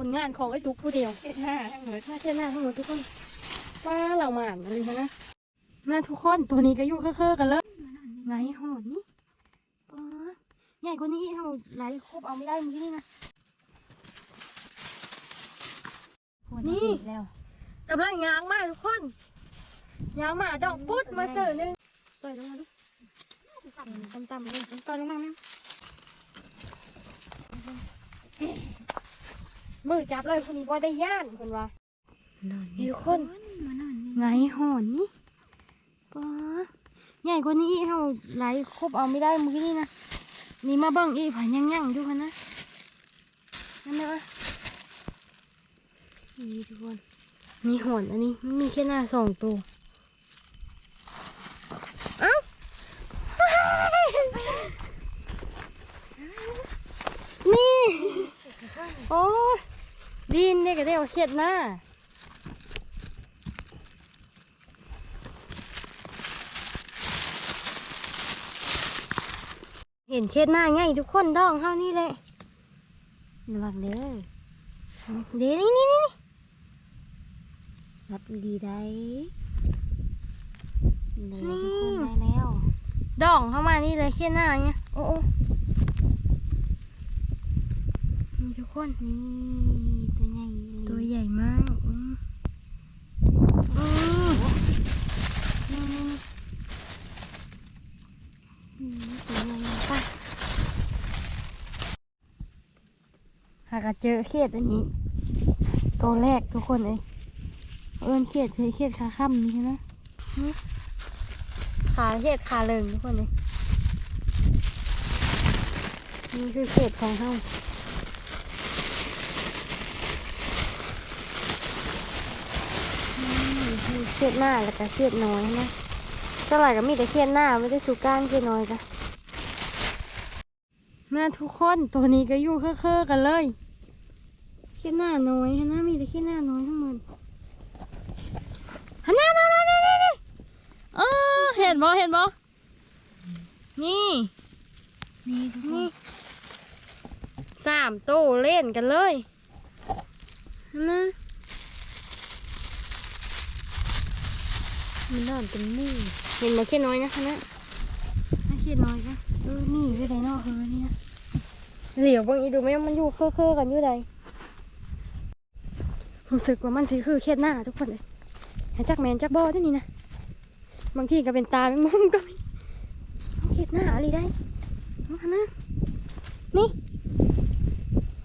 ผลงานของไอ้ตุ๊กผู้เดียวเฮ็ดหน้าทั้งหมดมาเช่นหน้าทั้งหมดทุกคนว่าเราหมานอะไรนะมาทุกคนตัวนี้ก็อยู่เคอะๆกันเลยไงโหดนี่อ๋อใหญ่กว่านี้เท่าไหนครบเอาไม่ได้เมื่อกี้นี่นะนี่แล้วกำลังยางมาทุกคนยางมาดอกปุ๊ดมาเสิร์ฟนึงต่อยลงมาลูกต่ำๆเลยต่อยลงมาแม่ มือจับเลยคนนี้ว่าได้ย่านคนว่านอนมีคนมานอนนี่ไงหอนนี่ป้าใหญ่กว่านี้อีกเท่าไหนครบเอาไม่ได้เมื่อกี้นี่นะนี่มาเบิ่งอีกผ่านยังยังๆดูกันนะนั่นนะนี่ทุกคนนี่หอนอันนี้มันมีแค่หน้าสองตัวเอ้านี่โอ้ย ดินเนี่ยก็ได้เอาเข็ดหน้าเห็นเคสหน้าไงทุกคนดองเท่านี้เลยระวังเด้อเดี๋ยวนี่นี่นี่รับดีได้เลยทุกคนได้แล้ว ดองเข้ามานี่เลยเคสหน้าเนี่ยโอ้โอ้นี่ ทุกคนนี่ตัวใหญ่อีหลีตัวใหญ่มากอืมอืมนี่นี่นี่อืมตัวใหญ่ไปหากเจอเคสอันนี้ตัวแรกทุกคนเลยเอิ้นเคสคือเคสขาค่ำนี่นะนี่ขาเคสขาเลิงทุกคนเลยนี่คือเคสของเฮา มี เครียดหน้าแล้วก็เครียดน้อยนะเท่าไหร่ก็มีแต่เครียดหน้าไม่ได้สูก้านเครียดน้อยจ้ะมาทุกคนตัวนี้ก็อยู่เคอะๆกันเลยเครียดหน้าน้อยนะมีแต่เครียดหน้าน้อยทั้งหมดหันหน้าหน้าหน้าหน้าหน้าหน้าอ๋อเห็นบ่เห็นบ่นี่นี่ทุกคนนี่สามโตเล่นกันเลยนะ มันนอนเป็นหมู่เห็นมาเครียดน้อยนะคะนะไม่เครียดน้อยจ้ะเออนี่อยู่ไหนเนอกเออนี่นะเหลียวเบางอีดูไหมมันอยู่เคอะๆกันอยู่ใดรู้สึกว่ามันสิคือเครียดหน้าทุกคนเลยหาจักแมนจักบอได้นี่นะบางทีก็เป็นตาเป็นมุมก็มีเอาเครียดหน้าอะไรได้เอาหานะนี่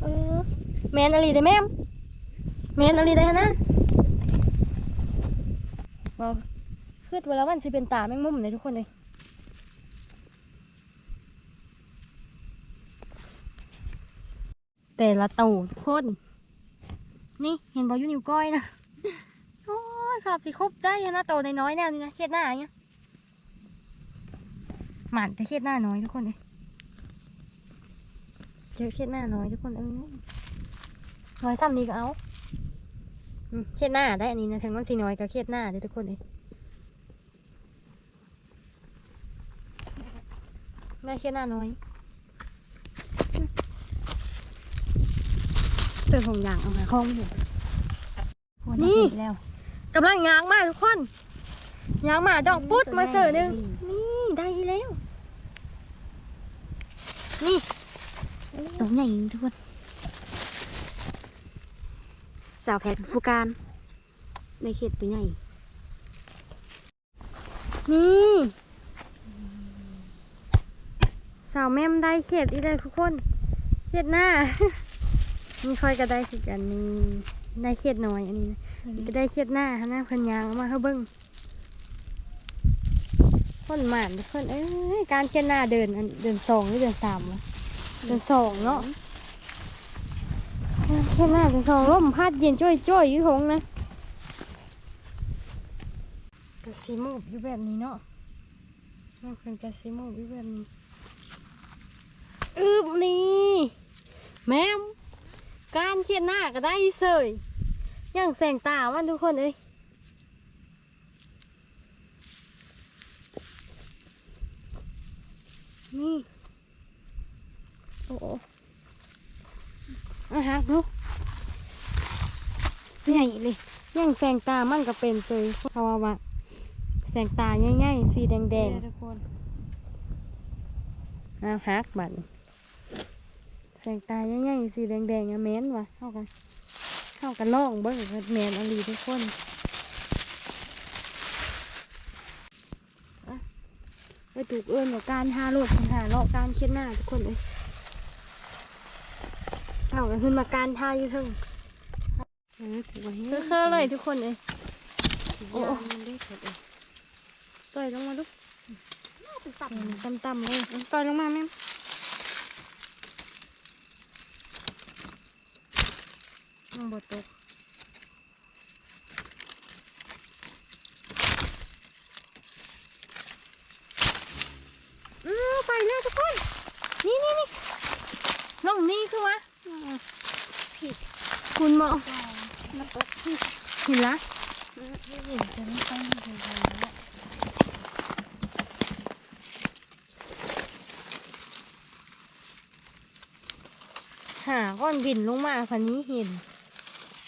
เออแมนอะไรได้แม่มแมนอะไรได้ฮะนะว้าว คือตัวล้วมันสิเป็นตาแมงมุมเลยทุกคนเลยแต่ละตูทุกคน นี่เห็นบอยูนิวก้อยนะ โอ้ยครับสิครบได้นะโตในน้อยแนวนี้นะเครียดหน้าอย่างเงี้ยหมันแต่เครียดหน้าน้อยทุกคนเลยเจอเคียดหน้าน้อยทุกคนเออน้อยซ้ำนี้ก็เอาเครียดหน้าได้อันนี้นะถึงมันสีน้อยก็เครียดหน้าเลยทุกคนเลย แม่เครียดหน้าน้อยเสื้อของยางเอามาคล้องอยู่หัวนี่หาแล้วกำลังยางมาทุกคนยางมาดอกปุ๊ดมาเสือหนึ่งนี่ได้อีแล้ว นี่ตัวใหญ่ทุกคนสาวแพทย์ผู้การในเขตตัวใหญ่นี่ สาวแม่มได้เขียดอีเลยทุกคนเขียดหน้า นี่ค่อยก็ได้สิอันนี้ได้เขียดน้อยอันนี้นะนี่ก็ได้เขียดหน้าหน้าเพิ่นยางเอามาให้เบิ้งคนหมานทุกคนเอ้ยการเขียดหน้าเดินอันเดินสองหรือเดินสามวะเดินสองเนาะเขียดหน้าเดินสองร่มพัดเย็นจ้อยจ้อยๆอยู่ทงนะกระสีมูบอยู่แบบนี้เนาะมันเป็นกระสีมูกอยู่แบบนี้ อึบนี่ แม่มการเชียดหน้าก็ได้เสยอย่างแสงตามันทุกคนเอ้ยนี่โอ้โหอาหักลูกใหญ่เลยย่างแสงตามันก็เป็นเลยเขาว่าว่าแสงตาใหญ่ๆสีแดงทุกคนๆอ้าวฮักบัดนี้ แสงตาใหญ่ๆสีแดงๆอะแม่นว่ะเข้ากันเข้ากันล่องเบิ่งว่าแม่นอลีทุกคนอะไปถูกเอิ้นว่าการหาโลดหาเลาะการเช็ดหน้าทุกคนเลยเข้ากันขึ้นมาการทาอยู่เทึงเออกูว่าเคอๆเลยทุกคนเลยโอ้มันได้เสร็จเลยต่อยลงมาลูกต่ำๆเลยต่อยลงมาแม่ ลงบดตกอือไปแล้วทุกคน นี่นี่นี่ลงนี่คือวะคุณหมอมาตกที่เห็นละไม่เห็นจะไม่ต้องเห็นแล้วหาก้อนบินลงมาคันนี้เห็น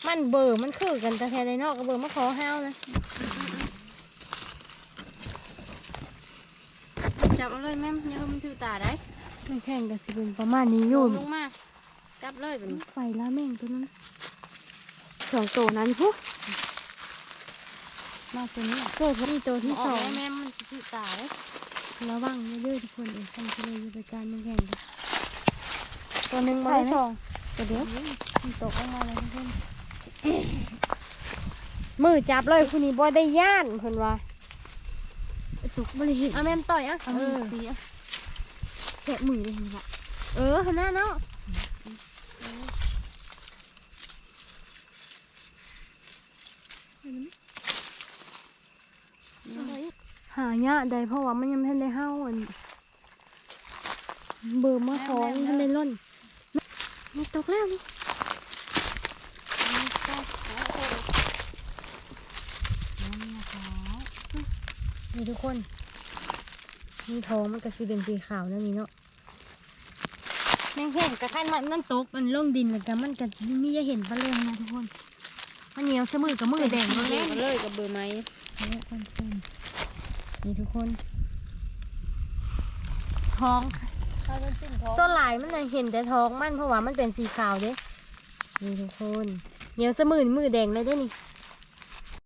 มันเบอร์มันคือกันแต่แท้ในนอกก็เบอร์มาขอห้าวนะจับเอาเลยแม่อย่าให้มันถือตาได้ไม่แข่งกับสิเป็นประมาณนี้อโยยู่นลงมาจับเลยเป็นไฟละแม่งตัวนั้นสองตัวนั้นพุมาตัวนี้เกิดว่ามีตัวที่อสออกงได้แม่มันสิถือตาได้ระวังเยอะๆทุกคนเองทำทะเลอยู่ในการมันแข่งกันตัวหนึ่งมาได้สองตัวเดียวมันตกออกมาเลยทุกคน มือจับเลยคุณนี่บ่ได้ย่านคนว่าตกบริเห็นเอาแม่มต่อยอะเอาเอมืออสีอะแสะมือเลยเห็นปะเออหันหน้าเนาะหายากได้เพราะว่ามันยังไม่ทันได้เห่าอันเบิ่มมาของทันได้ล่นไม่ตกแล้วนี่ นี่ทุกคนนี่ท้องมันก็สีเป็นสีขาวนั่นนี่เนาะแมงแข็งกระขั้นมันนั่นตกมันลงดินแล้วก็มันก็มีจะเห็นปลาเรื่องนะทุกคน มันเหนียวเสมอกับมือแดงเลเลยยเลยกับเบอร์ไม้นี่คนเส้นนี่ทุกคนท้องเขาจะสิ้นท้องส่วนหลายมันน่ะเห็นแต่ท้องมันเพราะว่ามันเป็นสีขาวเด้นี่ทุกคนเหนียวเสมือนมือแดงเลยเด้นี่